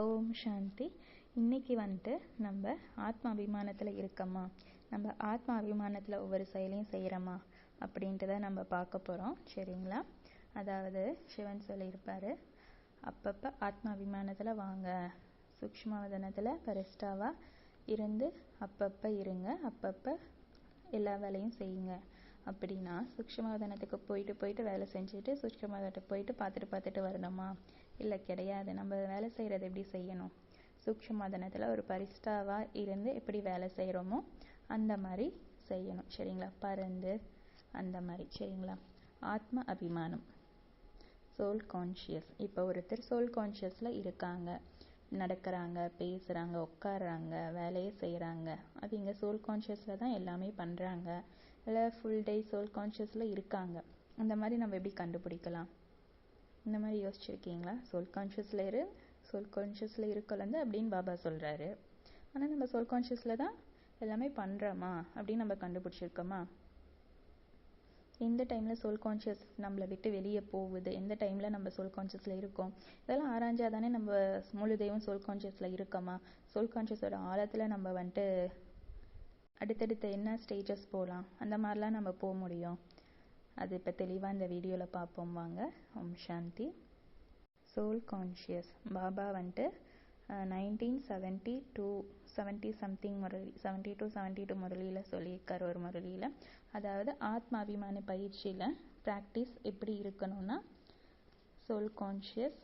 ஓம் சாந்தி. இன்னைக்கு வந்துட்டு நம்ம ஆத்ம அபிமானத்தில் இருக்கோமா? நம்ம ஆத்ம அபிமானத்தில் ஒவ்வொரு செயலையும் செய்கிறோமா அப்படின்ட்டு தான் நம்ம பார்க்க போகிறோம் சரிங்களா? அதாவது சிவன் சொல்லியிருப்பார் அப்பப்போ ஆத்ம அபிமானத்தில் வாங்க. சூக்ஷ்மவதனத்தில் பரிஷ்டாவாக இருந்து அப்பப்போ இருங்க அப்பப்போ எல்லா வேலையும் செய்யுங்க. அப்படின்னா சூக்ஷ்மவதனத்துக்கு போயிட்டு போயிட்டு வேலை செஞ்சுட்டு சூக்ஷ்மவதனத்துக்கு போயிட்டு பார்த்துட்டு பார்த்துட்டு வரணுமா? இல்லை கிடையாது. நம்ம வேலை செய்கிறது எப்படி செய்யணும்? சூக்ஷ்மவதனத்தில் ஒரு பரிஷ்டாவாக இருந்து எப்படி வேலை செய்கிறோமோ அந்த மாதிரி செய்யணும். சரிங்களா? பறந்து அந்த மாதிரி. சரிங்களா? ஆத்ம அபிமானம். சோல் கான்ஷியஸ் இப்போ ஒருத்தர் சோல் கான்ஷியஸில் இருக்காங்க. நடக்கிறாங்க பேசுகிறாங்க உட்காடுறாங்க வேலையை செய்கிறாங்க அவங்க சோல் கான்ஷியஸில் தான் எல்லாமே பண்ணுறாங்க இல்லை ஃபுல் டே சோல் கான்ஷியஸில் இருக்காங்க. அந்த மாதிரி நம்ம எப்படி கண்டுபிடிக்கலாம்? இந்த மாதிரி யோசிச்சிருக்கீங்களா? சோல் கான்ஷியஸில் இரு சோல் கான்ஷியஸில் இருக்கலந்து அப்படின்னு பாபா சொல்கிறாரு ஆனால் நம்ம சோல் கான்ஷியஸில் தான் எல்லாமே பண்ணுறோமா அப்படின்னு நம்ம கண்டுபிடிச்சிருக்கோமா? எந்த டைமில் சோல் கான்ஷியஸ் நம்மளை விட்டு வெளியே போகுது? எந்த டைமில் நம்ம சோல் கான்ஷியஸில் இருக்கோம்? இதெல்லாம் ஆராய்ஞ்சா தானே நம்ம முழு தெய்வம் சோல் கான்ஷியஸில் இருக்கோமா? சோல் கான்ஷியஸோட ஆழத்தில் நம்ம வந்துட்டு அடுத்தடுத்த என்ன ஸ்டேஜஸ் போகலாம் அந்த மாதிரிலாம் நம்ம போக முடியும். அது இப்போ தெளிவாக இந்த வீடியோவில் பார்ப்போம் வாங்க. ஓம் சாந்தி. சோல் கான்ஷியஸ் பாபா வந்துட்டு nineteen seventy two seventy something Murali seventy two seventy two முரளியில் சொல்லியிருக்கார் ஒரு முரளியில். அதாவது ஆத்ம அபிமான பயிற்சியில் ப்ராக்டிஸ் எப்படி இருக்கணும்னா சோல் கான்ஷியஸ்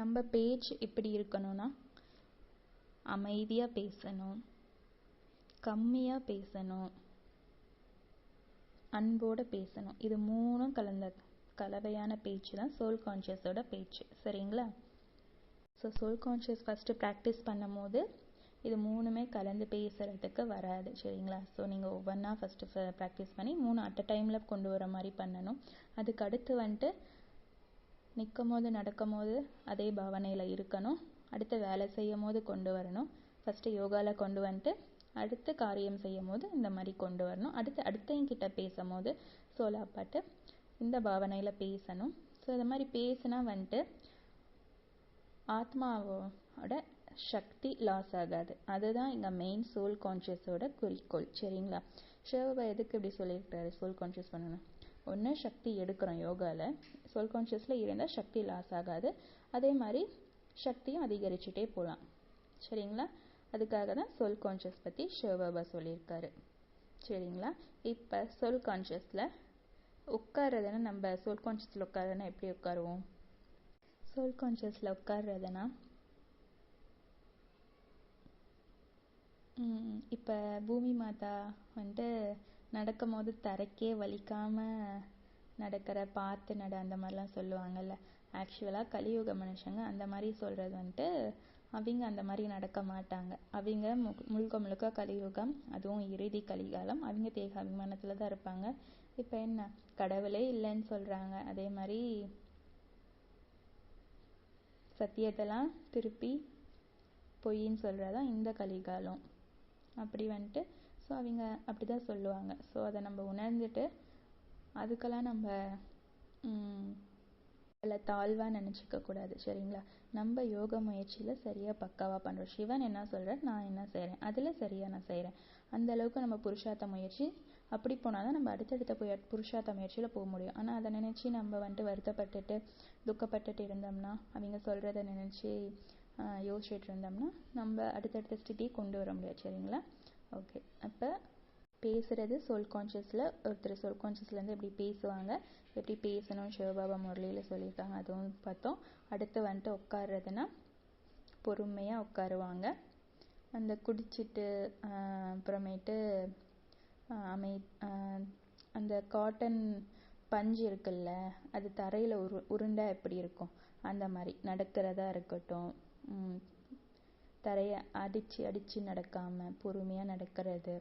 நம்ம பேஜ் எப்படி இருக்கணும்னா அமைதியாக பேசணும் கம்மியாக பேசணும். அன்போடு பேசணும். இது மூணும் கலந்த கலவையான பேச்சு தான். சோல் கான்ஷியஸோட பேச்சு. சரிங்களா? So soul conscious first practice பண்ணும் போது இது மூணுமே கலந்து பேசுகிறதுக்கு வராது. சரிங்களா? ஸோ நீங்கள் ஒவ்வொன்றா ஃபஸ்ட்டு ப்ராக்டிஸ் பண்ணி மூணு அட் அ டைமில் கொண்டு வர மாதிரி பண்ணணும். அதுக்கு அடுத்து வந்துட்டு நிற்கும் போது நடக்கும் போது அதே பாவனையில் இருக்கணும். அடுத்து வேலை செய்யும் போது கொண்டு வரணும். ஃபஸ்ட்டு யோகாவில் கொண்டு வந்துட்டு அடுத்து காரியம் செய்யும் போது இந்த மாதிரி கொண்டு வரணும். அடுத்து அடுத்தவங்கிட்ட பேசும் போது சோலாப்பாட்டு இந்த பாவனையில் பேசணும். ஸோ இந்த மாதிரி பேசினா வந்துட்டு ஆத்மாவோட சக்தி லாஸ் ஆகாது. அதுதான் எங்கள் மெயின் சோல் கான்ஷியஸோட குறிக்கோள். சரிங்களா? ஷேவபா எதுக்கு இப்படி சொல்லியிருக்காரு? சோல் கான்ஷியஸ் பண்ணணும். ஒன்று சக்தி எடுக்கிறோம் யோகாவில் சோல் கான்ஷியஸில் இருந்தால் சக்தி லாஸ் ஆகாது. அதே மாதிரி சக்தியும் அதிகரிச்சுட்டே போகலாம். சரிங்களா? அதுக்காக தான் சொல் கான்ஷியஸ் பற்றி சிவபாபா சொல்லியிருக்காரு. சரிங்களா? இப்போ சொல் கான்ஷியஸில் உட்கார்றதுன்னா நம்ம சோல் கான்ஷியஸில் உட்காரதுன்னா எப்படி உட்காருவோம்? சோல் கான்ஷியஸில் உட்கார்றதுனா இப்போ பூமி மாதா வந்துட்டு நடக்கும் போது தரைக்கே வலிக்காமல் நடக்கிற பார்த்து நட அந்த மாதிரிலாம் சொல்லுவாங்கல்ல. ஆக்சுவலாக கலியுக மனுஷங்க அந்த மாதிரி சொல்கிறது வந்துட்டு அவங்க அந்த மாதிரி நடக்க மாட்டாங்க. அவங்க முழுக்க முழுக்க கலியுகம் அதுவும் இறுதி கலிகாலம் அவங்க தேக அபிமானத்தில் தான் இருப்பாங்க. இப்போ என்ன? கடவுளே இல்லைன்னு சொல்கிறாங்க அதே மாதிரி சத்தியத்தெல்லாம் திருப்பி பொய்ன்னு சொல்கிறதான் இந்த கலிகாலம். அப்படி வந்துட்டு ஸோ அவங்க அப்படி தான் சொல்லுவாங்க. ஸோ அதை நம்ம உணர்ந்துட்டு அதுக்கெல்லாம் நம்ம அதில் தாழ்வாக நினச்சிக்க கூடாது சரிங்களா? நம்ம யோக முயற்சியில் சரியாக பக்காவாக பண்ணுறோம் சிவன் என்ன சொல்கிறார் நான் என்ன செய்கிறேன் அதில் சரியாக நான் செய்கிறேன் அந்த அளவுக்கு நம்ம புருஷார்த்த முயற்சி அப்படி போனால் தான் நம்ம அடுத்தடுத்த போய் புருஷார்த்த முயற்சியில் போக முடியும். ஆனால் அதை நினச்சி நம்ம வந்துட்டு வருத்தப்பட்டுட்டு துக்கப்பட்டுட்டு இருந்தோம்னா அவங்க சொல்கிறத நினச்சி யோசிச்சுட்டு இருந்தோம்னா நம்ம அடுத்தடுத்த ஸ்திதியை கொண்டு வர முடியாது சரிங்களா? ஓகே. அப்போ பேசுகிறது சோல் கான்ஷியஸில் ஒருத்தர் சோல் கான்ஷியஸ்லேருந்து எப்படி பேசுவாங்க. எப்படி பேசணும் சிவபாபா முரளியில் சொல்லியிருக்காங்க அதுவும் பார்த்தோம். அடுத்து வந்துட்டு உட்கார்றதுனா பொறுமையாக உட்காருவாங்க. அந்த குடிச்சிட்டு அப்புறமேட்டு அமை அந்த காட்டன் பஞ்சு இருக்குல்ல அது தரையில் உரு உருண்டை எப்படி இருக்கும்? அந்த மாதிரி நடக்கிறதா இருக்கட்டும். தரையை அடித்து அடித்து நடக்காமல் பொறுமையாக நடக்கிறது.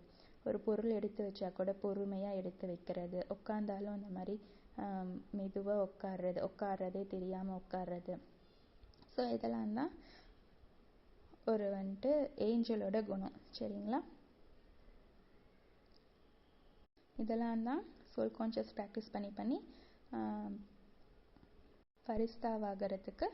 ஒரு பொருள் எடுத்து வச்சா கூட பொறுமையாக எடுத்து வைக்கிறது. உட்காந்தாலும் அந்த மாதிரி மெதுவாக உட்கார்றது. உட்கார்றதே தெரியாமல் உட்கார்றது. ஸோ இதெல்லாம் தான் ஒரு வந்துட்டு ஏஞ்சலோட குணம். சரிங்களா? இதெல்லாம் தான் சோல் கான்ஷியஸ் ப்ராக்டிஸ் பண்ணி பண்ணி ஃபரிஸ்தாவாகிறதுக்கு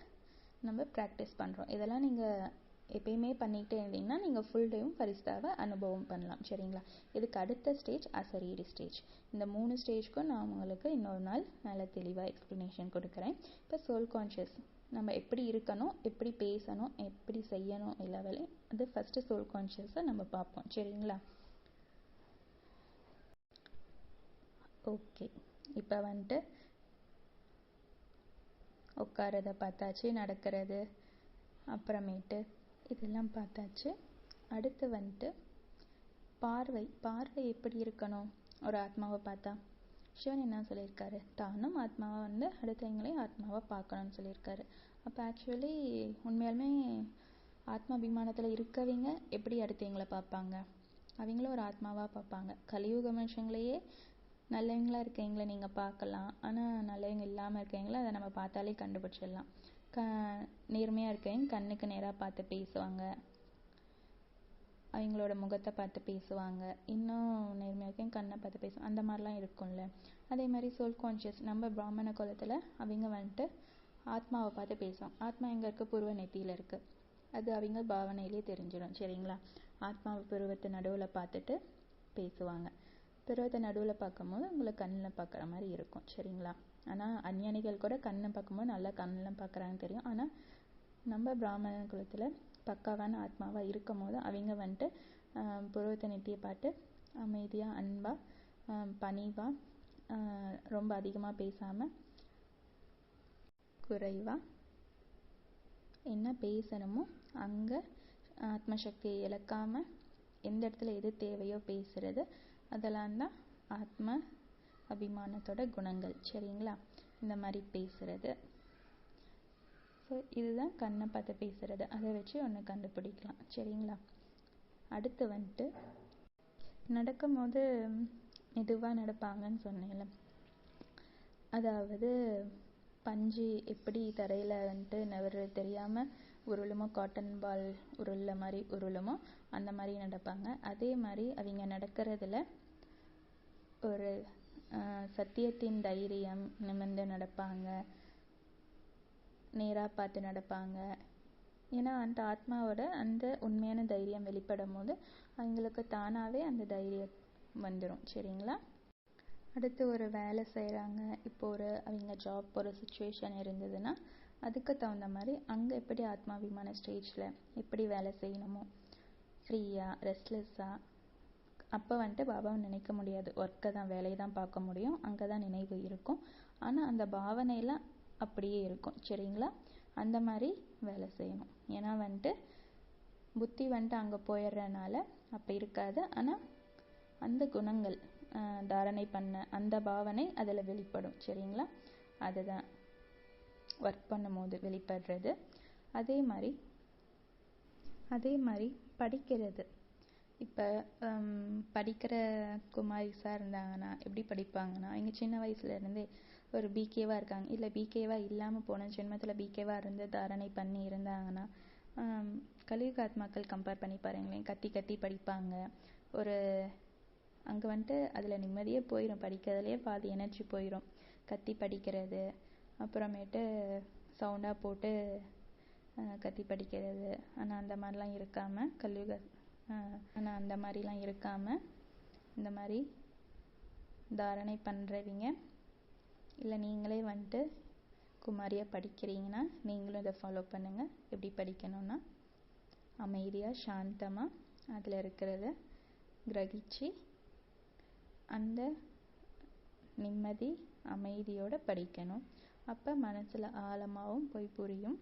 நம்ம ப்ராக்டிஸ் பண்ணுறோம் இதெல்லாம் நீங்கள் எப்பயுமே பண்ணிகிட்டே இருந்தீங்கன்னா நீங்கள் ஃபுல் டேவும் ஃபரிஸ்தாவை அனுபவம் பண்ணலாம். சரிங்களா? இதுக்கு அடுத்த ஸ்டேஜ் அசரீரி ஸ்டேஜ் இந்த மூணு ஸ்டேஜ்க்கும் நான் உங்களுக்கு இன்னொரு நாள் நல்ல தெளிவாக எக்ஸ்ப்ளனேஷன் கொடுக்குறேன். இப்போ சோல் கான்ஷியஸ் நம்ம எப்படி இருக்கணும் எப்படி பேசணும் எப்படி செய்யணும் எல்லா வேலையும் அது ஃபஸ்ட்டு சோல் கான்ஷியஸை நம்ம பார்ப்போம். சரிங்களா? ஓகே இப்போ வந்துட்டு உட்காரத பார்த்தாச்சு நடக்கிறது அப்புறமேட்டு இதெல்லாம் பார்த்தாச்சு. அடுத்து வந்துட்டு பார்வை பார்வை எப்படி இருக்கணும்? ஒரு ஆத்மாவை பார்த்தா. சிவன் என்ன சொல்லியிருக்காரு? தானும் ஆத்மாவை வந்து அடுத்தவங்களையும் ஆத்மாவை பார்க்கணும்னு சொல்லியிருக்காரு. அப்போ ஆக்சுவலி உண்மையாலுமே ஆத்மாபிமானத்தில் இருக்கவங்க எப்படி அடுத்தவங்களை பார்ப்பாங்க? அவங்களும் ஒரு ஆத்மாவாக பார்ப்பாங்க. கலியுக மனுஷங்களையே நல்லவங்களா இருக்கவங்கள நீங்கள் பார்க்கலாம். ஆனால் நல்லவங்க இல்லாமல் இருக்கவங்கள அதை நம்ம பார்த்தாலே கண்டுபிடிச்சிடலாம். க நேர்மையாக இருக்கவங்க கண்ணுக்கு நேராக பார்த்து பேசுவாங்க. அவங்களோட முகத்தை பார்த்து பேசுவாங்க. இன்னும் நேர்மையாக இருக்கவங்க கண்ணை பார்த்து பேசுவாங்க அந்த மாதிரிலாம் இருக்கும்ல. அதே மாதிரி சோல் கான்ஷியஸ் நம்ம பிராமண குலத்தில் அவங்க வந்துட்டு ஆத்மாவை பார்த்து பேசுவோம் ஆத்மா எங்கே இருக்குது புருவ நெத்தியில் இருக்குது அது அவங்க பாவனையிலே தெரிஞ்சிடும். சரிங்களா? ஆத்மாவை பருவத்தை நடுவில் பார்த்துட்டு பேசுவாங்க. பருவத்தை நடுவில் பார்க்கும்போது உங்களை கண்ணில் பார்க்குற மாதிரி இருக்கும். சரிங்களா? ஆனால் அஞ்ஞானிகள் கூட கண்ணை பார்க்கும்போது நல்லா கண்ணெலாம் பார்க்குறாங்கன்னு தெரியும். ஆனால் நம்ம பிராமண குலத்தில் பக்காவான ஆத்மாவாக இருக்கும் போது அவங்க வந்துட்டு புருவத்தை நெட்டியை பார்த்து அமைதியாக அன்பாக பணிவாக ரொம்ப அதிகமாக பேசாமல் குறைவாக என்ன பேசணுமோ அங்கே ஆத்மசக்தியை இழக்காமல் எந்த இடத்துல எது தேவையோ பேசுகிறது அதெல்லாம் தான் ஆத்ம அபிமானத்தோட குணங்கள். சரிங்களா? இந்த மாதிரி பேசுறது. ஸோ இதுதான் கண்ணை பார்த்து பேசுறது. அதை வச்சு ஒன்று கண்டுபிடிக்கலாம். சரிங்களா? அடுத்து வந்துட்டு நடக்கும்போது மெதுவாக நடப்பாங்கன்னு சொன்னேன்ல. அதாவது பஞ்சு எப்படி தரையில் வந்துட்டு நவர்றது தெரியாமல் உருளுமோ காட்டன் பால் உருள மாதிரி உருளுமோ அந்த மாதிரி நடப்பாங்க. அதே மாதிரி அவங்க நடக்கிறதுல ஒரு சத்தியத்தின் தைரியம் நிமிர்ந்து நடப்பாங்க. நேராக பார்த்து நடப்பாங்க. ஏன்னா அந்த ஆத்மாவோட அந்த உண்மையான தைரியம் வெளிப்படும் போது அவங்களுக்கு தானாகவே அந்த தைரியம் வந்துடும் சரிங்களா? அடுத்து ஒரு வேலை செய்கிறாங்க இப்போ ஒரு அவங்க ஜாப் ஒரு சுச்சுவேஷன் இருந்ததுன்னா அதுக்கு தகுந்த மாதிரி அங்கே எப்படி ஆத்மாபிமான ஸ்டேஜில் எப்படி வேலை செய்யணுமோ? ஃப்ரீயாக ரெஸ்ட்லெஸ்ஸாக அப்போ வந்துட்டு பாபாவை நினைக்க முடியாது. ஒர்க்கை தான் வேலையை தான் பார்க்க முடியும். அங்கே தான் நினைவு இருக்கும். ஆனால் அந்த பாவனையெல்லாம் அப்படியே இருக்கும். சரிங்களா? அந்த மாதிரி வேலை செய்யணும். ஏன்னா வந்துட்டு புத்தி வந்துட்டு அங்கே போயிடுறனால அப்போ இருக்காது. ஆனால் அந்த குணங்கள் தாரணை பண்ண அந்த பாவனை அதில் வெளிப்படும். சரிங்களா? அதுதான் ஒர்க் பண்ணும்போது வெளிப்படுறது. அதே மாதிரி அதே மாதிரி படிக்கிறது. இப்போ படிக்கிற குமாரிஸாக இருந்தாங்கன்னா எப்படி படிப்பாங்கன்னா அவங்க சின்ன வயசுலேருந்தே ஒரு பிகேவாக இருக்காங்க. இல்லை பிகேவாக இல்லாமல் போன ஜென்மத்தில் பிகேவாக இருந்து தாரணை பண்ணி இருந்தாங்கன்னா கலியுக ஆத்மாக்கள் கம்பேர் பண்ணி பாருங்களேன். கத்தி கத்தி படிப்பாங்க. ஒரு அங்கே வந்துட்டு அதில் நிம்மதியே போயிடும் படிக்கிறதுலேயே பாதி எனர்ஜி போயிடும் கத்தி படிக்கிறது அப்புறமேட்டு சவுண்டாக போட்டு கத்தி படிக்கிறது ஆனால் அந்த மாதிரிலாம் இருக்காமல் கலியுக ஆனால் அந்த மாதிரிலாம் இருக்காமல் இந்த மாதிரி தாரணை பண்ணுறவங்க இல்லை நீங்களே வந்துட்டு குமாரியாக படிக்கிறீங்கன்னா நீங்களும் இதை ஃபாலோ பண்ணுங்கள் எப்படி படிக்கணும்னா அமைதியாக சாந்தமாக அதில் இருக்கிறத கிரகிச்சு அந்த நிம்மதி அமைதியோடு படிக்கணும். அப்போ மனசில் ஆழமாகவும் போய் புரியும்.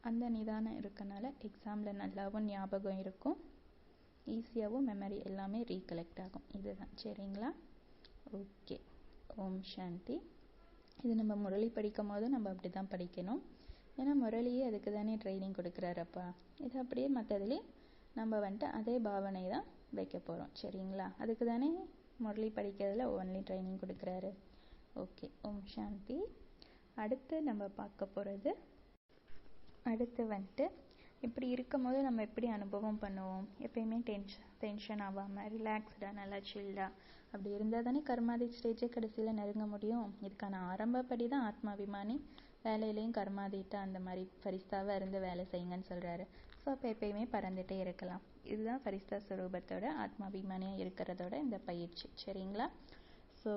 அந்த நிதானம் இருக்கனால எக்ஸாமில் நல்லாவும் ஞாபகம் இருக்கும். ஈஸியாகவும் மெமரி எல்லாமே ரீகலெக்ட் ஆகும். இதுதான். சரிங்களா? ஓகே ஓம் சாந்தி. இது நம்ம முரளி படிக்கும் போது நம்ம அப்படி தான் படிக்கணும். ஏன்னா முரளியே அதுக்கு தானே ட்ரைனிங் கொடுக்குறாரப்பா. இது அப்படியே மற்றதுலேயே நம்ம வந்துட்டு அதே பாவனை தான் வைக்க போகிறோம் சரிங்களா? அதுக்கு தானே முரளி படிக்கிறதுல ஒன்லி ட்ரைனிங் கொடுக்குறாரு. ஓகே ஓம் சாந்தி. அடுத்து நம்ம பார்க்க போகிறது அடுத்து வந்துட்டு இப்படி இருக்கும் போது நம்ம எப்படி அனுபவம் பண்ணுவோம்? எப்பயுமே டென்ஷன் டென்ஷன் ஆகாமல் ரிலாக்ஸ்டாக நல்லா சில்லாக அப்படி இருந்தால் தானே கர்மாதி ஸ்டேஜே கடைசியில் நெருங்க முடியும். இதுக்கான ஆரம்பப்படி தான் ஆத்மாபிமானி வேலையிலையும் கர்மாதிட்டா அந்த மாதிரி ஃபரிஸ்தாவாக இருந்து வேலை செய்யுங்கன்னு சொல்கிறாரு ஸோ அப்போ எப்பயுமே பறந்துட்டே இருக்கலாம். இதுதான் ஃபரிஸ்தா ஸ்வரூபத்தோட ஆத்மாபிமானியாக இருக்கிறதோட இந்த பயிற்சி. சரிங்களா? ஸோ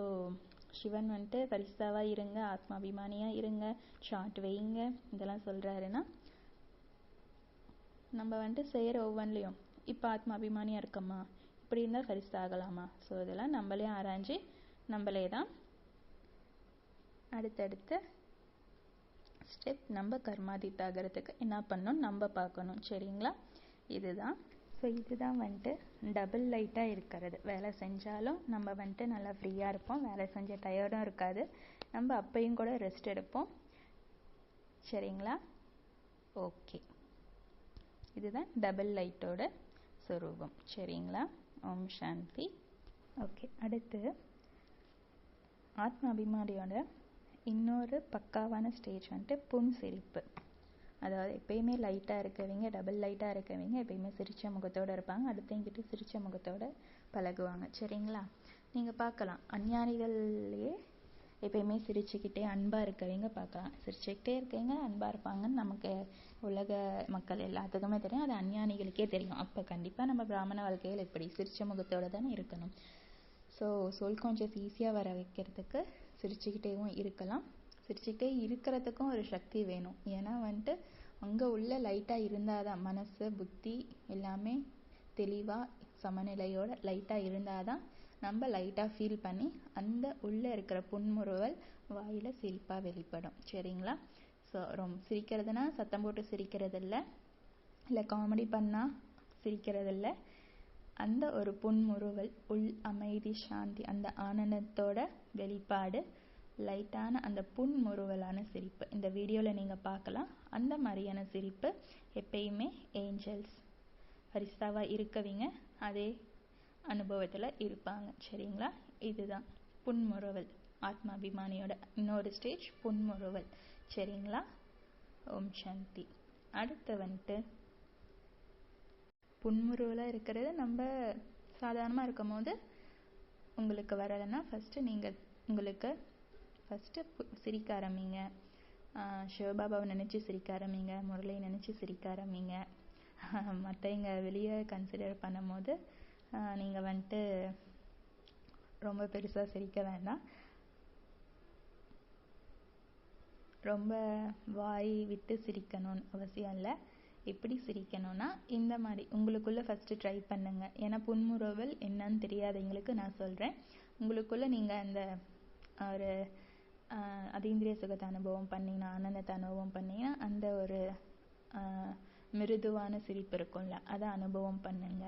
சிவன் வந்துட்டு ஃபரிஸ்தாவாக இருங்க ஆத்மாபிமானியாக இருங்க ஷார்ட் வைங்க இதெல்லாம் சொல்கிறாருன்னா நம்ம வந்துட்டு செய்கிற ஒவ்வொன்றிலையும் இப்போ ஆத்மாபிமானியாக இருக்கோமா இப்படி இருந்தால் ஃபரிஸ்தா ஆகலாமா ஸோ இதெல்லாம் நம்மளே ஆராய்ஞ்சு நம்மளே தான் அடுத்தடுத்து ஸ்டெப் நம்ம கர்மாதித்தாகிறதுக்கு என்ன பண்ணணும் நம்ம பார்க்கணும். சரிங்களா? இதுதான். ஸோ இதுதான் வந்துட்டு டபுள் லைட்டாக இருக்கிறது. வேலை செஞ்சாலும் நம்ம வந்துட்டு நல்லா ஃப்ரீயாக இருப்போம். வேலை செஞ்ச டயர்டும் இருக்காது. நம்ம அப்பையும் கூட ரெஸ்ட் எடுப்போம். சரிங்களா? ஓகே இதுதான் டபுள் லைட்டோட சுரூபம். சரிங்களா? ஓம் சாந்தி. ஓகே அடுத்து ஆத்ம அபிமானியோட இன்னொரு பக்காவான ஸ்டேஜ் வந்துட்டு புன் சிரிப்பு அதாவது எப்பயுமே லைட்டாக இருக்கவங்க டபுள் லைட்டாக இருக்கவங்க எப்பயுமே சிரித்த முகத்தோடு இருப்பாங்க. அடுத்தவங்கிட்ட சிரித்த முகத்தோடு பழகுவாங்க. சரிங்களா? நீங்கள் பார்க்கலாம். அஞ்ஞானிகள்லேயே எப்பயுமே சிரிச்சுக்கிட்டே அன்பாக இருக்கவங்க பார்க்கலாம். சிரிச்சுக்கிட்டே இருக்கவங்க அன்பாக இருப்பாங்கன்னு நமக்கு உலக மக்கள் எல்லாத்துக்குமே தெரியும். அது அஞ்ஞானிகளுக்கே தெரியும். அப்போ கண்டிப்பாக நம்ம பிராமண வாழ்க்கையில் எப்படி சிரிச்ச முகத்தோடு தானே இருக்கணும். ஸோ சோல் கான்ஷியஸ் ஈஸியாக வர வைக்கிறதுக்கு சிரிச்சுக்கிட்டேவும் இருக்கலாம். சிரிச்சுக்கிட்டே இருக்கிறதுக்கும் ஒரு சக்தி வேணும். ஏன்னா வந்துட்டு அங்கே உள்ள லைட்டாக இருந்தால் தான் மனசு புத்தி எல்லாமே தெளிவாக சமநிலையோட லைட்டாக இருந்தால் தான் நம்ம லைட்டாக ஃபீல் பண்ணி அந்த உள்ளே இருக்கிற புன்முறுவல் வாயில் சிரிப்பாக வெளிப்படும். சரிங்களா? ஸோ ரொம்ப சிரிக்கிறதுனா சத்தம் போட்டு சிரிக்கிறது இல்லை இல்லை காமெடி பண்ணால் சிரிக்கிறது இல்லை அந்த ஒரு புன்முறுவல் உள் அமைதி சாந்தி அந்த ஆனந்தத்தோட வெளிப்பாடு லைட்டான அந்த புன்முறுவலான சிரிப்பு. இந்த வீடியோவில் நீங்கள் பார்க்கலாம். அந்த மாதிரியான சிரிப்பு எப்பயுமே ஏஞ்சல்ஸ் பரிஸ்தாவாக இருக்கவங்க. அதே அனுபவத்தில் இருப்பாங்க. சரிங்களா? இதுதான் புன்முறுவல் ஆத்மாபிமானியோட இன்னொரு ஸ்டேஜ் புன்முறுவல் சரிங்களா? ஓம் சாந்தி. அடுத்து வந்துட்டு புன்முறுவலாக இருக்கிறது நம்ம சாதாரணமாக இருக்கும் போது உங்களுக்கு வரலைன்னா ஃபஸ்ட்டு நீங்கள் உங்களுக்கு ஃபஸ்ட்டு சிரிக்க ஆரம்பிங்க. சிவபாபாவை நினச்சி சிரிக்க ஆரம்பிங்க. முரளியை நினச்சி சிரிக்க ஆரம்பிங்க. மற்றவங்க வெளியே கன்சிடர் பண்ணும்போது நீங்கள் வந்துட்டு ரொம்ப பெருசாக சிரிக்க வேண்டாம். ரொம்ப வாய் விட்டு சிரிக்கணும்னு அவசியம் இல்லை. எப்படி சிரிக்கணும்னா இந்த மாதிரி உங்களுக்குள்ளே ஃபஸ்ட்டு ட்ரை பண்ணுங்க. ஏன்னா புன்முறுவல் என்னன்னு தெரியாதவங்களுக்கு நான் சொல்கிறேன் உங்களுக்குள்ளே நீங்கள் அந்த ஒரு அதீந்திரிய சுகத்தை அனுபவம் பண்ணிங்கன்னா ஆனந்தத்தை அனுபவம் பண்ணினா அந்த ஒரு மிருதுவான சிரிப்பு இருக்கும்ல அதை அனுபவம் பண்ணுங்க.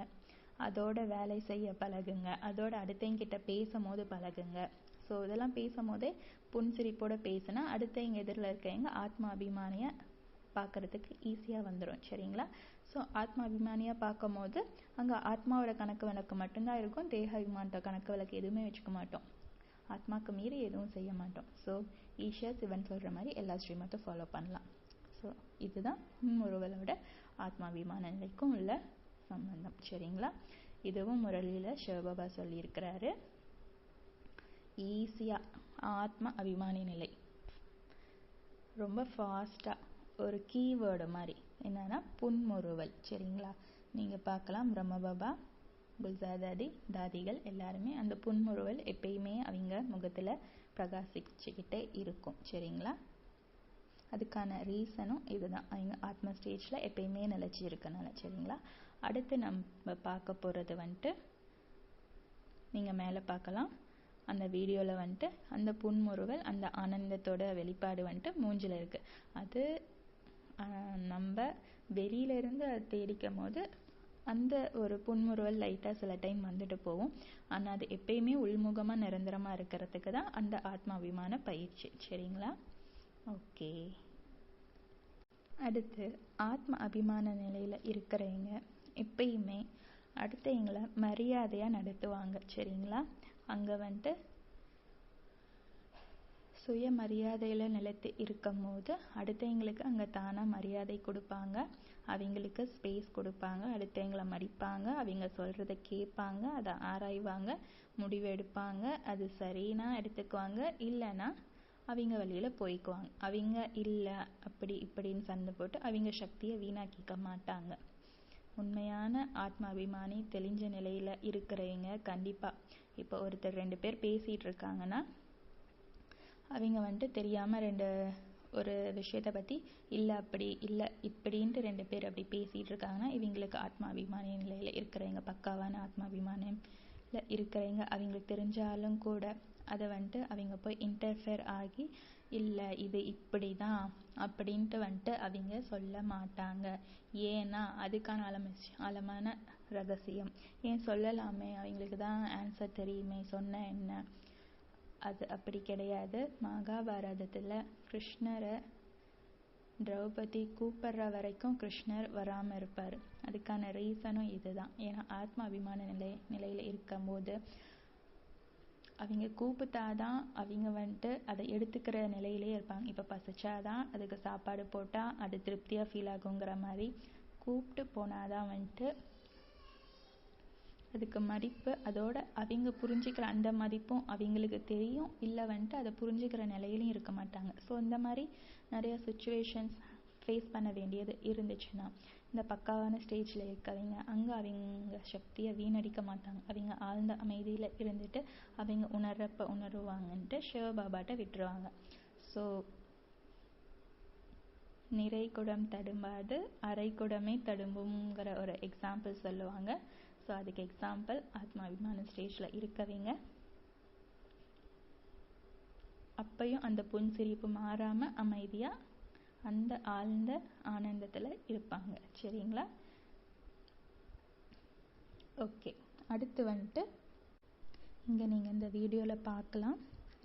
அதோட வேலை செய்ய பழகுங்க. அதோட அடுத்தவங்கிட்ட பேசும்போது பழகுங்க. ஸோ இதெல்லாம் பேசும்போதே புன்சிரிப்போட பேசுனா அடுத்தவங்க எதிரில் இருக்கவங்க ஆத்மா அபிமானியை பார்க்கறதுக்கு ஈஸியாக வந்துடும் சரிங்களா? ஸோ ஆத்மா அபிமானியாக பார்க்கும் போது அங்கே ஆத்மாவோட கணக்கு விளக்கு மட்டும்தான் இருக்கும் தேக அபிமானத்தை கணக்கு விளக்கு எதுவுமே வச்சுக்க மாட்டோம். ஆத்மாக்கு மீறி எதுவும் செய்ய மாட்டோம். ஸோ ஈஷா சிவன் சொல்கிற மாதிரி எல்லா ஸ்ரீமத்தை ஃபாலோ பண்ணலாம். ஸோ இதுதான் முருகலோட ஆத்மாபிமான நிலைக்கும் உள்ள சம்பந்தம். சரிங்களா? இதுவும் முரளியில் சிவபாபா சொல்லியிருக்கிறாரு. ஈஸியாக ஆத்ம அபிமானி நிலை. ரொம்ப ஃபாஸ்ட்டாக ஒரு கீவேர்டு மாதிரி. என்னன்னா புன்முறுவல். சரிங்களா? நீங்கள் பார்க்கலாம் பிரம்மபாபா குல்சாதாதி தாதிகள் எல்லாருமே அந்த புன்முறுவல் எப்பயுமே அவங்க முகத்தில் பிரகாசிச்சுக்கிட்டே இருக்கும். சரிங்களா? அதுக்கான ரீசனும் இதுதான். அவங்க ஆத்ம ஸ்டேஜில் எப்பயுமே நிலச்சி இருக்கனால சரிங்களா? அடுத்து நம்ம பார்க்க போகிறது வந்துட்டு நீங்கள் மேலே பார்க்கலாம். அந்த வீடியோவில் வந்துட்டு அந்த புன்முறுவல் அந்த ஆனந்தத்தோட வெளிப்பாடு வந்துட்டு மூஞ்சில் இருக்குது அது நம்ம வெளியிலேருந்து அதை தேடிக்கும் போது அந்த ஒரு புன்முறுவல் லைட்டாக சில டைம் வந்துட்டு போகும். ஆனால் அது எப்பயுமே உள்முகமாக நிரந்தரமாக இருக்கிறதுக்கு தான் அந்த ஆத்மாபிமான பயிற்சி. சரிங்களா? ஓகே அடுத்து ஆத்ம அபிமான நிலையில் இருக்கிறவங்க எப்பயுமே அடுத்தவங்களை மரியாதையாக நடத்துவாங்க. சரிங்களா? அங்கே வந்துட்டு சுயமரியாதையில் நிலைத்து இருக்கும் போது அடுத்தவங்களுக்கு அங்கே தானாக மரியாதை கொடுப்பாங்க. அவங்களுக்கு ஸ்பேஸ் கொடுப்பாங்க. அடுத்தவங்களை மதிப்பாங்க. அவங்க சொல்கிறத கேட்பாங்க. அதை ஆராய்வாங்க. முடிவெடுப்பாங்க அது சரின்னா எடுத்துக்குவாங்க. இல்லைன்னா அவங்க வழியில் போய்க்குவாங்க. அவங்க இல்லை அப்படி இப்படின்னு சண்டை போட்டு அவங்க சக்தியை வீணாக்கிக்க மாட்டாங்க. உண்மையான ஆத்மாபிமானி தெளிஞ்ச நிலையில் இருக்கிறவங்க கண்டிப்பாக இப்போ ஒருத்தர் ரெண்டு பேர் பேசிகிட்டு இருக்காங்கன்னா அவங்க வந்துட்டு தெரியாமல் ரெண்டு ஒரு விஷயத்தை பற்றி இல்லை அப்படி இல்லை இப்படின்ட்டு ரெண்டு பேர் அப்படி பேசிகிட்டு இருக்காங்கன்னா இவங்களுக்கு ஆத்மாபிமான நிலையில் இருக்கிறவங்க பக்காவான ஆத்மாபிமானியில் இருக்கிறவங்க அவங்களுக்கு தெரிஞ்சாலும் கூட அதை வந்துட்டு அவங்க போய் இன்டர்ஃபியர் ஆகி இல்லை இது இப்படி தான் அப்படின்ட்டு வந்துட்டு அவங்க சொல்ல மாட்டாங்க. ஏன்னா அதுக்கான ஆழம ஆழமான ரகசியம். ஏன் சொல்லலாமே? அவங்களுக்கு தான் ஆன்சர் தெரியுமே சொன்ன என்ன? அது அப்படி கிடையாது. மகாபாரதத்தில் கிருஷ்ணரை திரௌபதி கூப்பிடுற வரைக்கும் கிருஷ்ணர் வராமல் இருப்பார். அதுக்கான ரீசனும் இதுதான். ஏன்னா ஆத்மா அபிமான நிலை நிலையில் இருக்கும்போது அவங்க கூப்பிட்டாதான் அவங்க வந்துட்டு அதை எடுத்துக்கிற நிலையிலே இருப்பாங்க. இப்போ பசிச்சாதான் அதுக்கு சாப்பாடு போட்டால் அது திருப்தியாக ஃபீல் ஆகுங்கிற மாதிரி கூப்பிட்டு போனாதான் வந்துட்டு அதுக்கு மதிப்பு அதோட அவங்க புரிஞ்சுக்கிற அந்த மதிப்பும் அவங்களுக்கு தெரியும். இல்லை வந்துட்டு அதை புரிஞ்சுக்கிற நிலையிலையும் இருக்க மாட்டாங்க. ஸோ இந்த மாதிரி நிறைய சுச்சுவேஷன்ஸ் ஃபேஸ் பண்ண வேண்டியது இருந்துச்சுன்னா இந்த பக்காவான ஸ்டேஜில் இருக்கவங்க அங்கே அவங்க சக்தியை வீணடிக்க மாட்டாங்க. அவங்க ஆழ்ந்த அமைதியில் இருந்துட்டு அவங்க உணர்றப்ப உணருவாங்கன்ட்டு சிவபாபாட்ட விட்டுருவாங்க. ஸோ நிறை குடம் தடும்பாது அரை குடமே தடும்புங்கிற ஒரு எக்ஸாம்பிள் சொல்லுவாங்க. ஸோ அதுக்கு எக்ஸாம்பிள் ஆத்மாபிமான ஸ்டேஜில் இருக்கவங்க. அப்பையும் அந்த புன்சிரிப்பு மாறாமல் அமைதியாக அந்த ஆழ்ந்த ஆனந்தத்தில் இருப்பாங்க. சரிங்களா? ஓகே அடுத்து வந்துட்டு இங்கே நீங்கள் இந்த வீடியோவில் பார்க்கலாம்.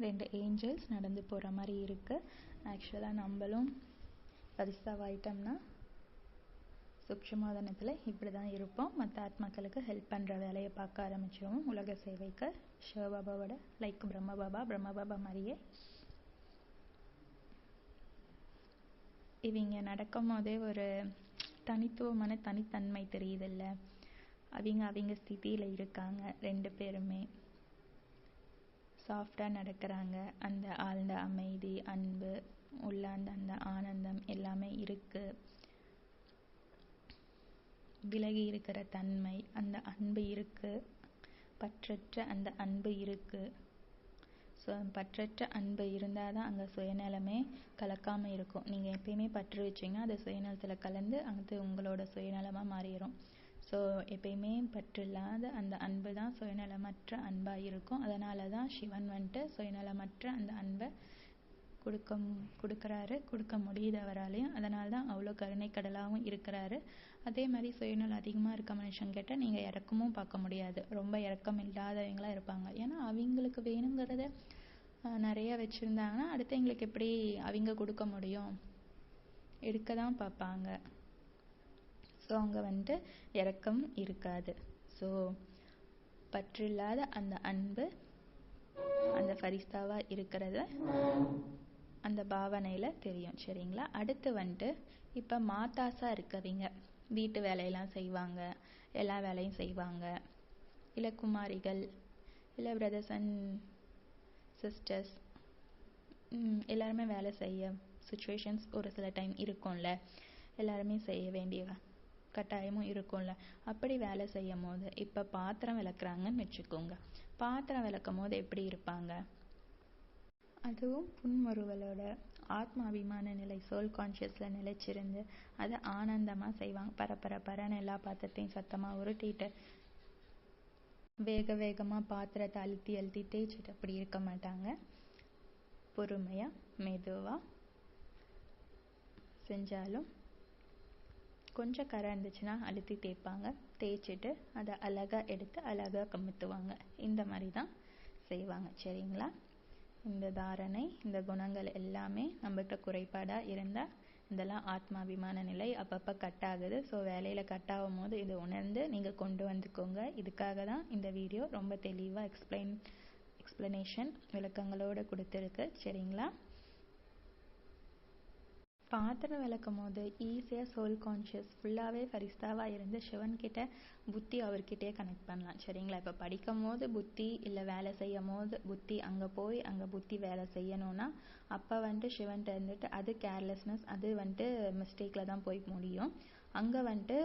ரெண்டு ஏஞ்சல்ஸ் நடந்து போகிற மாதிரி இருக்குது ஆக்சுவலாக நம்மளும் பரிசாவாயிட்டோம்னா சுக்ஷமாதனத்தில் இப்படி தான் இருப்போம். மற்ற ஆத்மாக்களுக்கு ஹெல்ப் பண்ணுற வேலையை பார்க்க ஆரம்பிச்சிருவோம். உலக சேவைக்கு சிவபாபாவோட லைக் பிரம்மபாபா பிரம்மபாபா மாதிரியே. இவங்க நடக்கும் போதே ஒரு தனித்துவமான தனித்தன்மை தெரியுதில்ல. அவங்க அவங்க ஸ்திதியில் இருக்காங்க. ரெண்டு பேருமே. சாஃப்டாக நடக்கிறாங்க. அந்த ஆழ்ந்த அமைதி அன்பு உள்ள அந்த அந்த ஆனந்தம் எல்லாமே இருக்குது விலகி இருக்கிற தன்மை அந்த அன்பு இருக்குது பற்றற்ற அந்த அன்பு இருக்குது ஸோ பற்றற்ற அன்பு இருந்தால் தான் அங்கே சுயநலமே கலக்காமல் இருக்கும். நீங்கள் எப்பயுமே பற்று வச்சிங்கன்னா அது சுயநலத்தில் கலந்து அது உங்களோட சுயநலமாக மாறிடும் ஸோ எப்பயுமே பற்று இல்லாத அந்த அன்பு தான் சுயநலமற்ற அன்பாக இருக்கும். அதனால தான் சிவன் வந்துட்டு சுயநலமற்ற அந்த அன்பை கொடுக்க கொடுக்குறாரு. கொடுக்க முடியுது அவராலையும் அதனால தான் அவ்வளோ கருணை கடலாகவும் இருக்கிறாரு. அதே மாதிரி சுயநலம் அதிகமாக இருக்க மனுஷங்கிட்ட நீங்கள் இறக்கமும் பார்க்க முடியாது. ரொம்ப இறக்கம் இல்லாதவங்களாக இருப்பாங்க. ஏன்னா அவங்களுக்கு வேணுங்கிறத நிறைய வச்சுருந்தாங்கன்னா அடுத்தவங்களுக்கு எப்படி அவங்க கொடுக்க முடியும்? எடுக்க தான் பார்ப்பாங்க. ஸோ அங்கே வந்துட்டு இறக்கம் இருக்காது. ஸோ பற்றில்லாத அந்த அன்பு அந்த ஃபரிஸ்தாவாக இருக்கிறத அந்த பாவனையில் தெரியும். சரிங்களா? அடுத்து வந்துட்டு இப்போ மாத்தாஸாக இருக்கவங்க. வீட்டு வேலையெல்லாம் செய்வாங்க. எல்லா வேலையும் செய்வாங்க. இல்லை குமாரிகள் இல்லை பிரதர்ஸ் அண்ட் சிஸ்டர்ஸ் எல்லாருமே வேலை செய்ய சுச்சுவேஷன்ஸ் ஒரு சில டைம் இருக்கும்ல. எல்லாருமே செய்ய வேண்டிய கட்டாயமும் இருக்கும்ல. அப்படி வேலை செய்யும் போது இப்போ பாத்திரம் விளக்குறாங்கன்னு வச்சுக்கோங்க. பாத்திரம் விளக்கும் போது எப்படி இருப்பாங்க? அதுவும் புன்முறுவலோட ஆத்மாபிமான நிலை சோல் கான்ஷியஸில் நிலைச்சிருந்து அதை ஆனந்தமாக செய்வாங்க. பரப்பர பரன்னு எல்லா பாத்திரத்தையும் சத்தமாக உருட்டிட்டு வேக வேகமாக பாத்திரத்தை அழுத்தி அழுத்தி தேய்ச்சிட்டு அப்படி இருக்க மாட்டாங்க. பொறுமையாக மெதுவாக செஞ்சாலும் கொஞ்சம் கரை இருந்துச்சுன்னா அழுத்தி தேய்ப்பாங்க. தேய்ச்சிட்டு அதை அழகாக எடுத்து அழகாக கமுத்துவாங்க. இந்த மாதிரி தான் செய்வாங்க. சரிங்களா? இந்த தாரணை இந்த குணங்கள் எல்லாமே நம்மகிட்ட குறைபாடாக இருந்தால் இதெல்லாம் ஆத்மாபிமான நிலை அப்பப்போ கட் ஆகுது. ஸோ வேலையில் கட் ஆகும் போது இதை உணர்ந்து நீங்கள் கொண்டு வந்துக்கோங்க. இதுக்காக தான் இந்த வீடியோ ரொம்ப தெளிவாக எக்ஸ்பிளைன் எக்ஸ்ப்ளனேஷன் விளக்கங்களோடு கொடுத்துருக்கு. சரிங்களா? பாத்திரம் விளக்கும் போது ஈஸியாக சோல் கான்ஷியஸ் ஃபுல்லாகவே ஃபரிஸ்தாவாக இருந்து சிவன்கிட்ட புத்தி அவர்கிட்டயே கனெக்ட் பண்ணலாம். சரிங்களா? இப்போ படிக்கும் போது புத்தி இல்லை வேலை செய்யும் போது புத்தி அங்கே போய் அங்கே புத்தி வேலை செய்யணும்னா அப்போ வந்துட்டு சிவன்கிட்ட இருந்துட்டு அது கேர்லெஸ்னஸ் அது வந்துட்டு மிஸ்டேக்கில் தான் போய் முடியும். அங்கே வந்துட்டு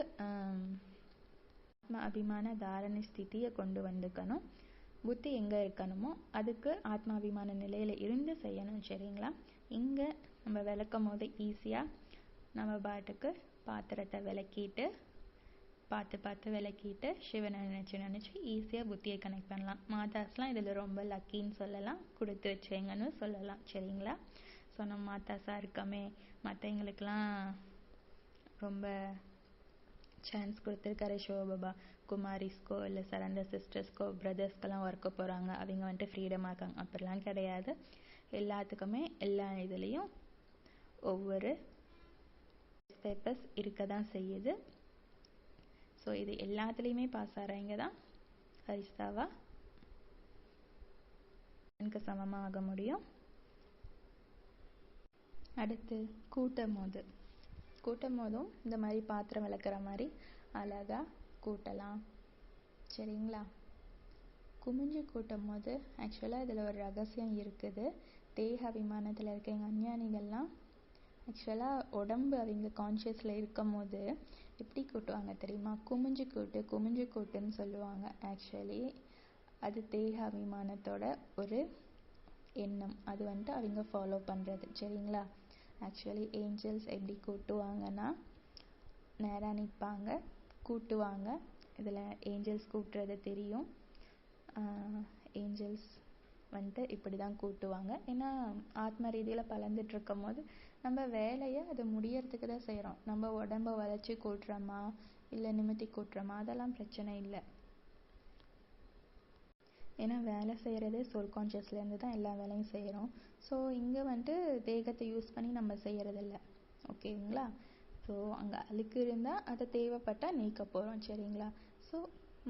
ஆத்ம அபிமான தாரணை ஸ்திதியை கொண்டு வந்துக்கணும். புத்தி எங்கே இருக்கணுமோ அதுக்கு ஆத்மாபிமான நிலையில் இருந்து செய்யணும். சரிங்களா? இங்கே நம்ம விளக்கும் போது ஈஸியாக நம்ம பாட்டுக்கு பாத்திரத்தை விளக்கிட்டு பார்த்து பார்த்து விளக்கிட்டு சிவனை நினச்சி நினச்சி ஈஸியாக புத்தியை கனெக்ட் பண்ணலாம். மாதாஸ்லாம் இதில் ரொம்ப லக்கின்னு சொல்லலாம். கொடுத்து வச்சேங்கன்னு சொல்லலாம். சரிங்களா? ஸோ நம்ம மாதாஸாக இருக்கமே. மற்றவங்களுக்கெல்லாம் ரொம்ப சான்ஸ் கொடுத்துருக்காரு சிவபாபா. குமாரிஸ்க்கோ இல்லை சரந்த சிஸ்டர்ஸ்க்கோ பிரதர்ஸ்க்கெல்லாம் ஒர்க்கு போகிறாங்க அவங்க வந்துட்டு ஃப்ரீடமாக இருக்காங்க. அப்படிலாம் கிடையாது. எல்லாத்துக்குமே எல்லா இதுலேயும் ஒவ்வொரு பேப்பர்ஸ் இருக்க தான் செய்யுது. ஸோ இது எல்லாத்துலேயுமே பாஸ் ஆகிறவங்க தான் ஹரிஸ்தாவா? எனக்கு சமமாக ஆக முடியும். அடுத்து கூட்டம் மோது. கூட்டம் போதும் இந்த மாதிரி பாத்திரம் விளக்குற மாதிரி அழகாக கூட்டலாம். சரிங்களா? குமிஞ்சு கூட்டம் போது ஆக்சுவலாக இதில் ஒரு ரகசியம் இருக்குது. தேக விமானத்தில் இருக்க எங்கள் அஞ்ஞானிகள்லாம் ஆக்சுவலாக உடம்பு அவங்க கான்ஷியஸில் இருக்கும் போது எப்படி கூட்டுவாங்க தெரியுமா? குமிஞ்சு கூட்டு குமிஞ்சு கூட்டுன்னு சொல்லுவாங்க. ஆக்சுவலி அது தேக அபிமானத்தோட ஒரு எண்ணம். அது வந்துட்டு அவங்க ஃபாலோ பண்ணுறது சரிங்களா? ஆக்சுவலி ஏஞ்சல்ஸ் எப்படி கூட்டுவாங்கன்னா நேராக நிற்பாங்க கூட்டுவாங்க. இதில் ஏஞ்சல்ஸ் கூட்டுறது தெரியும். ஏஞ்சல்ஸ் வந்துட்டு இப்படி தான் கூட்டுவாங்க. ஏன்னா ஆத்ம ரீதியில் பலந்துட்டு இருக்கும் போது நம்ம வேலையை அது முடியறதுக்கு தான் செய்கிறோம் நம்ம உடம்ப வளைச்சி கூட்டுறோமா? இல்லை நிமித்தி கூட்டுறோமா? அதெல்லாம் பிரச்சனை இல்லை. ஏன்னா வேலை செய்கிறதே சோல் கான்ஷியஸ்லேருந்து தான் எல்லா வேலையும் செய்கிறோம் ஸோ இங்கே வந்துட்டு தேகத்தை யூஸ் பண்ணி நம்ம செய்கிறதில்ல ஓகேங்களா? ஸோ அங்கே அழுக்கு இருந்தால் அதை தேவைப்பட்டால் நீக்க போகிறோம் சரிங்களா? ஸோ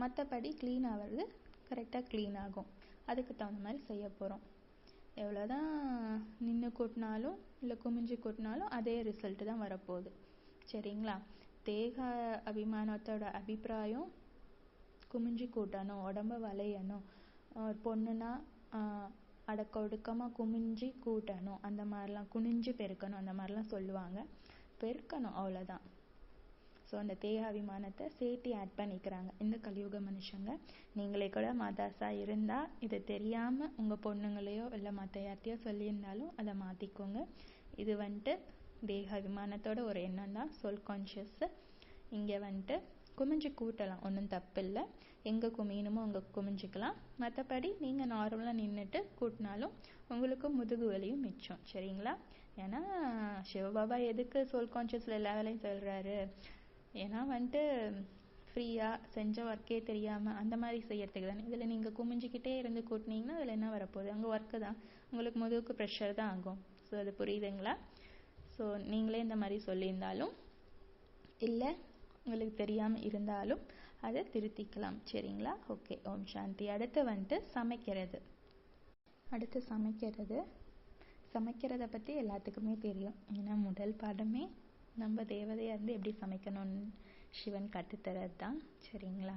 மற்றபடி க்ளீன் ஆகிறது கரெக்டாக க்ளீன் ஆகும். அதுக்கு தகுந்த மாதிரி செய்ய போகிறோம் எவ்வளோதான் நின்று கூட்டினாலும் இல்லை குமிஞ்சு கூட்டினாலும் அதே ரிசல்ட்டு தான் வரப்போகுது. சரிங்களா? தேக அபிமானத்தோட அபிப்பிராயம் குமிஞ்சு கூட்டணும் உடம்ப வளையணும். ஒரு பொண்ணுனா அடக்க ஒடுக்கமாக குமிஞ்சு கூட்டணும். அந்த மாதிரிலாம் குனிஞ்சு பெருக்கணும். அந்த மாதிரிலாம் சொல்லுவாங்க. பெருக்கணும் அவ்வளோதான் ஸோ அந்த தேகாபிமானத்தை சேர்த்து ஆட் பண்ணிக்கிறாங்க. இந்த கலியுக மனுஷங்க. நீங்களே கூட மாதாசா இருந்தால் இது தெரியாமல் உங்கள் பொண்ணுங்களையோ இல்லை மற்ற யார்த்தையோ சொல்லியிருந்தாலும் அதை மாற்றிக்கோங்க இது வந்துட்டு தேகாபிமானத்தோட ஒரு எண்ணம் தான். சொல் கான்ஷியஸ்ஸு இங்கே வந்துட்டு குமிஞ்சு கூட்டலாம். ஒன்றும் தப்பு இல்லை எங்கே குமியணுமோ அங்கே குமிஞ்சிக்கலாம். மற்றபடி நீங்கள் நார்மலாக நின்றுட்டு கூட்டினாலும் உங்களுக்கு முதுகு வலியும் மிச்சம். சரிங்களா? ஏன்னா சிவபாபா எதுக்கு சோல் கான்ஷியஸில் எல்லா வேலையும் சொல்கிறாரு ஏன்னா வந்துட்டு ஃப்ரீயாக செஞ்ச ஒர்க்கே தெரியாமல் அந்த மாதிரி செய்யறதுக்கு தானே. இதில் நீங்கள் குமிஞ்சிக்கிட்டே இருந்து கூட்டினீங்கன்னா அதில் என்ன வரப்போகுது? அங்கே ஒர்க்கு தான். உங்களுக்கு முதுகுக்கு ப்ரெஷர் தான் ஆகும். ஸோ அது புரியுதுங்களா? ஸோ நீங்களே இந்த மாதிரி சொல்லியிருந்தாலும் இல்லை உங்களுக்கு தெரியாமல் இருந்தாலும் அதை திருத்திக்கலாம். சரிங்களா? ஓகே ஓம் சாந்தி. அடுத்து வந்துட்டு சமைக்கிறது. அடுத்து சமைக்கிறது. சமைக்கிறத பற்றி எல்லாத்துக்குமே தெரியும். ஏன்னா முதல் பாடமே நம்ம தேவதையாக இருந்து எப்படி சமைக்கணும்னு சிவன் கற்றுத்தரது தான் சரிங்களா?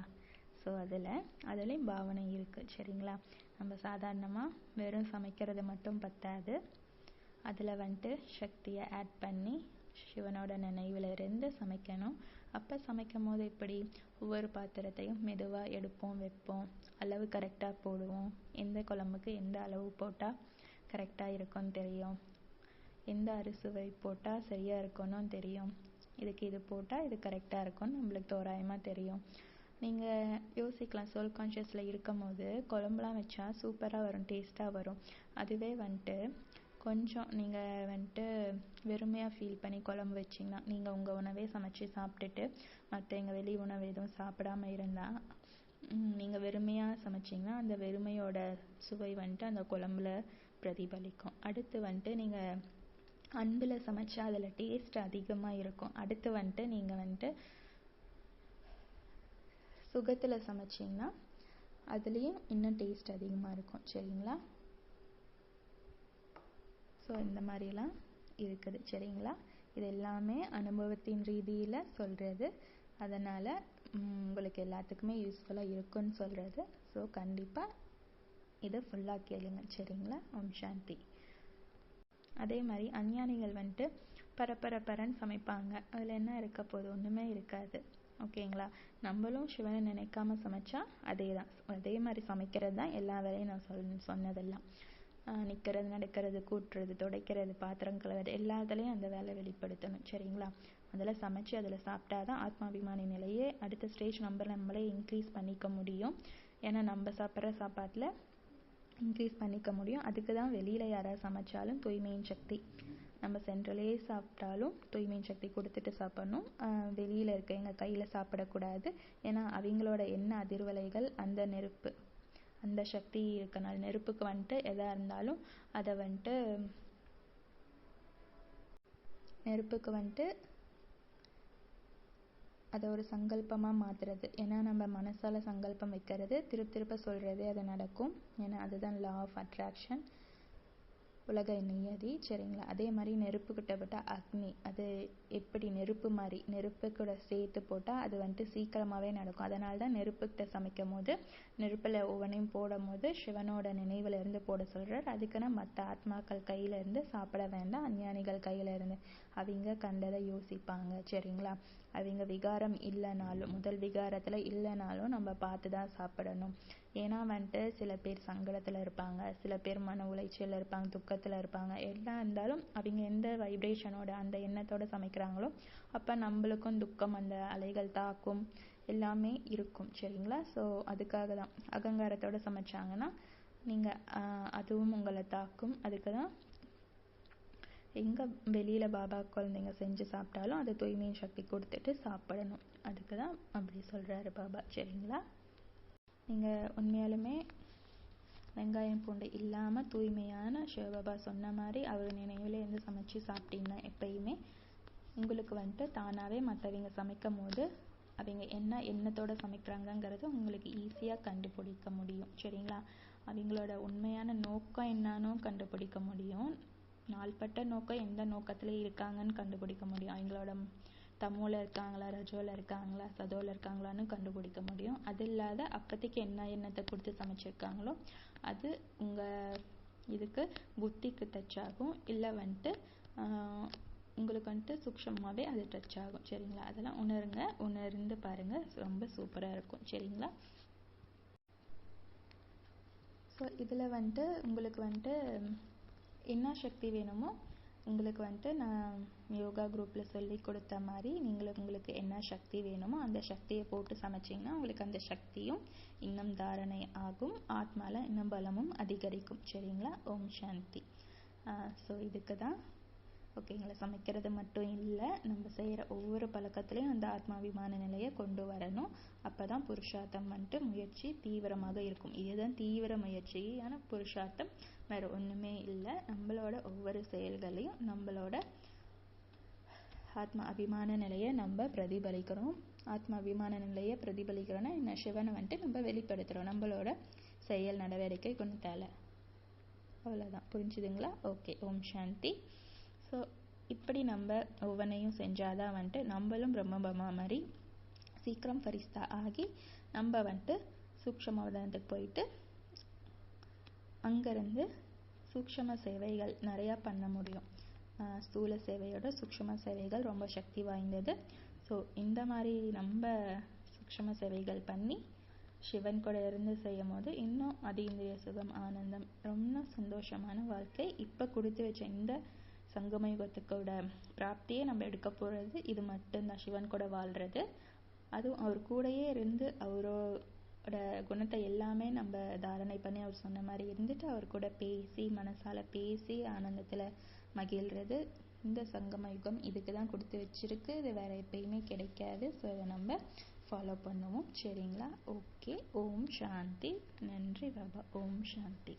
ஸோ அதில் அதுலேயும் பாவனை இருக்குது சரிங்களா? நம்ம சாதாரணமாக வெறும் சமைக்கிறது மட்டும் பத்தாது. அதில் வந்துட்டு சக்தியை ஆட் பண்ணி சிவனோட நினைவில் இருந்து சமைக்கணும். அப்போ சமைக்கும் போது எப்படி? ஒவ்வொரு பாத்திரத்தையும் மெதுவாக எடுப்போம் வைப்போம். அளவு கரெக்டாக போடுவோம். எந்த குழம்புக்கு எந்த அளவு போட்டால் கரெக்டாக இருக்கும்னு தெரியும். எந்த அறுசுவை போட்டால் சரியாக இருக்கணும் தெரியும். இதுக்கு இது போட்டால் இது கரெக்டாக இருக்கும்னு நம்மளுக்கு தோராயமாக தெரியும். நீங்கள் யோசிக்கலாம் சோல் கான்ஷியஸில் இருக்கும் போது குழம்புலாம் வச்சா சூப்பராக வரும் டேஸ்ட்டாக வரும். அதுவே வந்துட்டு கொஞ்சம் நீங்கள் வந்துட்டு வெறுமையாக ஃபீல் பண்ணி குழம்பு வச்சிங்கன்னா நீங்கள் உங்கள் உணவே சமைச்சு சாப்பிட்டுட்டு மற்ற எங்கள் வெளி உணவு எதுவும் சாப்பிடாம இருந்தால் நீங்கள் வெறுமையாக சமைச்சிங்கன்னா அந்த வெறுமையோட சுவை வந்துட்டு அந்த குழம்புல பிரதிபலிக்கும். அடுத்து வந்துட்டு நீங்கள் அன்பில் சமைச்சா அதில் டேஸ்ட் அதிகமாக இருக்கும். அடுத்து வந்துட்டு நீங்கள் வந்துட்டு சுகத்தில் சமைச்சிங்கன்னா அதுலேயும் இன்னும் டேஸ்ட் அதிகமாக இருக்கும். சரிங்களா? ஸோ இந்த மாதிரிலாம் இருக்குது. சரிங்களா? இது எல்லாமே அனுபவத்தின் ரீதியில் சொல்கிறது அதனால் உங்களுக்கு எல்லாத்துக்குமே யூஸ்ஃபுல்லாக இருக்குன்னு சொல்கிறது ஸோ கண்டிப்பாக இதை ஃபுல்லாக கேளுங்க. சரிங்களா? ஓம் சாந்தி. அதே மாதிரி அஞ்ஞானிகள் வந்துட்டு பரபரப்பரன்னு சமைப்பாங்க. அதில் என்ன இருக்க போகுது? ஒன்றுமே இருக்காது. ஓகேங்களா? நம்மளும் சிவனை நினைக்காம சமைச்சா அதே தான் அதே மாதிரி சமைக்கிறது தான் எல்லா வேலையும் நான் சொல் சொன்னதெல்லாம். நிற்கிறது நடக்கிறது கூட்டுறது துடைக்கிறது பாத்திரம் கழுவுறது எல்லாத்துலேயும் அந்த வேலை வெளிப்படுத்தணும். சரிங்களா? அதில் சமைச்சு அதில் சாப்பிட்டா தான் ஆத்மாபிமானி நிலையே அடுத்த ஸ்டேஜ் நம்ம நம்மளே இன்க்ரீஸ் பண்ணிக்க முடியும். ஏன்னா நம்ம சாப்பிட்ற சாப்பாட்டில் இன்க்ரீஸ் பண்ணிக்க முடியும். அதுக்கு தான் வெளியில் யாராவது சமைச்சாலும் தூய்மையின் சக்தி. நம்ம சென்ட்ரலே சாப்பிட்டாலும் தூய்மையின் சக்தி கொடுத்துட்டு சாப்பிட்ணும். வெளியில் இருக்க எங்கள் கையில் சாப்பிடக்கூடாது. ஏன்னா அவங்களோட என்ன அதிர்வலைகள் அந்த நெருப்பு. அந்த சக்தி இருக்கனால நெருப்புக்கு வந்துட்டு எதாக இருந்தாலும் அதை வந்துட்டு நெருப்புக்கு வந்துட்டு அதை ஒரு சங்கல்பமாக மாற்றுறது ஏன்னா நம்ம மனசால் சங்கல்பம் வைக்கிறது திருப்ப திருப்ப சொல்கிறது அது நடக்கும். ஏன்னா அதுதான் லா ஆஃப் அட்ராக்ஷன் உலக நியதி சரிங்களா? அதே மாதிரி நெருப்பு கிட்ட போட்டால் அக்னி. அது எப்படி நெருப்பு மாதிரி நெருப்பு கூட சேர்த்து போட்டால் அது வந்துட்டு சீக்கிரமாகவே நடக்கும். அதனால தான் நெருப்புக்கிட்ட சமைக்கும் போது நெருப்பில் ஒவ்வொன்றையும் போடும் போது சிவனோட நினைவில் இருந்து போட சொல்கிறார் அதுக்குன்னு மற்ற ஆத்மாக்கள் கையில் இருந்து சாப்பிட வேண்டாம். அஞ்ஞானிகள் கையில இருந்து. அவங்க கண்டதை யோசிப்பாங்க சரிங்களா? அவங்க விகாரம் இல்லைனாலும் முதல் விகாரத்தில் இல்லைனாலும் நம்ம பார்த்து தான் சாப்பிடணும். ஏன்னா வந்துட்டு சில பேர் சங்கடத்தில் இருப்பாங்க சில பேர் மன உளைச்சலில் இருப்பாங்க துக்கத்தில் இருப்பாங்க. எல்லாம் இருந்தாலும் அவங்க எந்த வைப்ரேஷனோட அந்த எண்ணத்தோட சமைக்கிறாங்களோ அப்போ நம்மளுக்கும் துக்கம் அந்த அலைகள் தாக்கும் எல்லாமே இருக்கும். சரிங்களா? ஸோ அதுக்காக தான். அகங்காரத்தோட சமைச்சாங்கன்னா நீங்கள் அதுவும் உங்களை தாக்கும். அதுக்கு தான் எங்கே வெளியில் பாபா குழந்தைங்க செஞ்சு சாப்பிட்டாலும் அது தூய்மையின் சக்தி கொடுத்துட்டு சாப்பிடணும். அதுக்கு தான் அப்படி சொல்கிறாரு பாபா. சரிங்களா? நீங்கள் உண்மையாலுமே வெங்காயம் பூண்டு இல்லாமல் தூய்மையான சிவபாபா சொன்ன மாதிரி அவர் நினைவில் இருந்து சமைச்சு சாப்பிட்டீங்கன்னா எப்பயுமே உங்களுக்கு வந்துட்டு தானாகவே மற்றவங்க சமைக்கும் போது அவங்க என்ன எண்ணத்தோட சமைக்கிறாங்கங்கிறது உங்களுக்கு ஈஸியாக கண்டுபிடிக்க முடியும். சரிங்களா? அவங்களோட உண்மையான நோக்கம் என்னன்னு கண்டுபிடிக்க முடியும். நாள்பட்ட நோக்கம் எந்த நோக்கத்தில் இருக்காங்கன்னு கண்டுபிடிக்க முடியும். அவங்களோட தமோல இருக்காங்களா ரஜோல இருக்காங்களா சதோல இருக்காங்களான்னு கண்டுபிடிக்க முடியும். அது இல்லாத அப்போதைக்கு என்ன எண்ணத்தை கொடுத்து சமைச்சிருக்காங்களோ அது உங்கள் இதுக்கு புத்திக்கு டச் ஆகும். இல்லை வந்துட்டு உங்களுக்கு வந்துட்டு சூக்ஷமாகவே அது டச் ஆகும். சரிங்களா? அதெல்லாம் உணருங்க. உணர்ந்து பாருங்கள் ரொம்ப சூப்பராக இருக்கும். சரிங்களா? ஸோ இதில் வந்துட்டு உங்களுக்கு வந்துட்டு என்ன சக்தி வேணுமோ உங்களுக்கு வந்துட்டு நான் யோகா குரூப்பில் சொல்லி கொடுத்த மாதிரி நீங்கள் உங்களுக்கு என்ன சக்தி வேணுமோ அந்த சக்தியை போட்டு சமைச்சிங்கன்னா உங்களுக்கு அந்த சக்தியும் இன்னும் தாரணை ஆகும். ஆத்மாவில் இன்னும் பலமும் அதிகரிக்கும். சரிங்களா? ஓம் சாந்தி. ஸோ இதுக்கு தான். ஓகேங்களா சமைக்கிறது மட்டும் இல்லை நம்ம செய்கிற ஒவ்வொரு பழக்கத்துலேயும் அந்த ஆத்மாபிமான நிலையை கொண்டு வரணும். அப்போ தான் புருஷார்த்தம் வந்துட்டு முயற்சி தீவிரமாக இருக்கும். இதுதான் தீவிர முயற்சியான புருஷார்த்தம் வேறு ஒன்றுமே இல்லை. நம்மளோட ஒவ்வொரு செயல்களையும் நம்மளோட ஆத்ம அபிமான நிலையை நம்ம பிரதிபலிக்கிறோம். ஆத்ம அபிமான நிலையை பிரதிபலிக்கிறோன்னா என்ன? சிவனை வந்துட்டு நம்ம வெளிப்படுத்துகிறோம் நம்மளோட செயல் நடவடிக்கை குணத்தால். அவ்வளோதான் புரிஞ்சுதுங்களா? ஓகே. ஓம் சாந்தி. ஸோ இப்படி நம்ம ஒவ்வொன்றையும் செஞ்சாதான் வந்துட்டு நம்மளும் பிரம்மபமா மாதிரி சீக்கிரம் ஃபரிஸ்தா ஆகி நம்ம வந்துட்டு சூக்ஷம அவதானத்துக்கு போயிட்டு அங்கேருந்து சூக்ஷம சேவைகள் நிறையா பண்ண முடியும். ஸ்தூல சேவையோட சூக்ஷம சேவைகள் ரொம்ப சக்தி வாய்ந்தது. ஸோ இந்த மாதிரி நம்ம சூக்ஷம சேவைகள் பண்ணி சிவன் கூட இருந்து செய்யும் போது இன்னும் அதீந்திரிய சுகம் ஆனந்தம் ரொம்ப சந்தோஷமான வாழ்க்கை. இப்போ கொடுத்து வச்ச இந்த சங்கமயுகத்துக்கோட பிராப்தியை நம்ம எடுக்க போகிறது இது மட்டும்தான். சிவன் கூட வாழ்கிறது அதுவும் அவர் கூடயே இருந்து அவரோ குணத்தை எல்லாமே நம்ம தாரணை பண்ணி அவர் சொன்ன மாதிரி இருந்துட்டு அவர் கூட பேசி மனசால பேசி ஆனந்தத்தில் மகிழ்றது. இந்த சங்கம யுகம் இதுக்கு தான் கொடுத்து வச்சிருக்கு. இது வேற எப்பயுமே கிடைக்காது. ஸோ இதை நம்ம ஃபாலோ பண்ணுவோம். சரிங்களா? ஓகே ஓம் சாந்தி. நன்றி பாபா. ஓம் சாந்தி.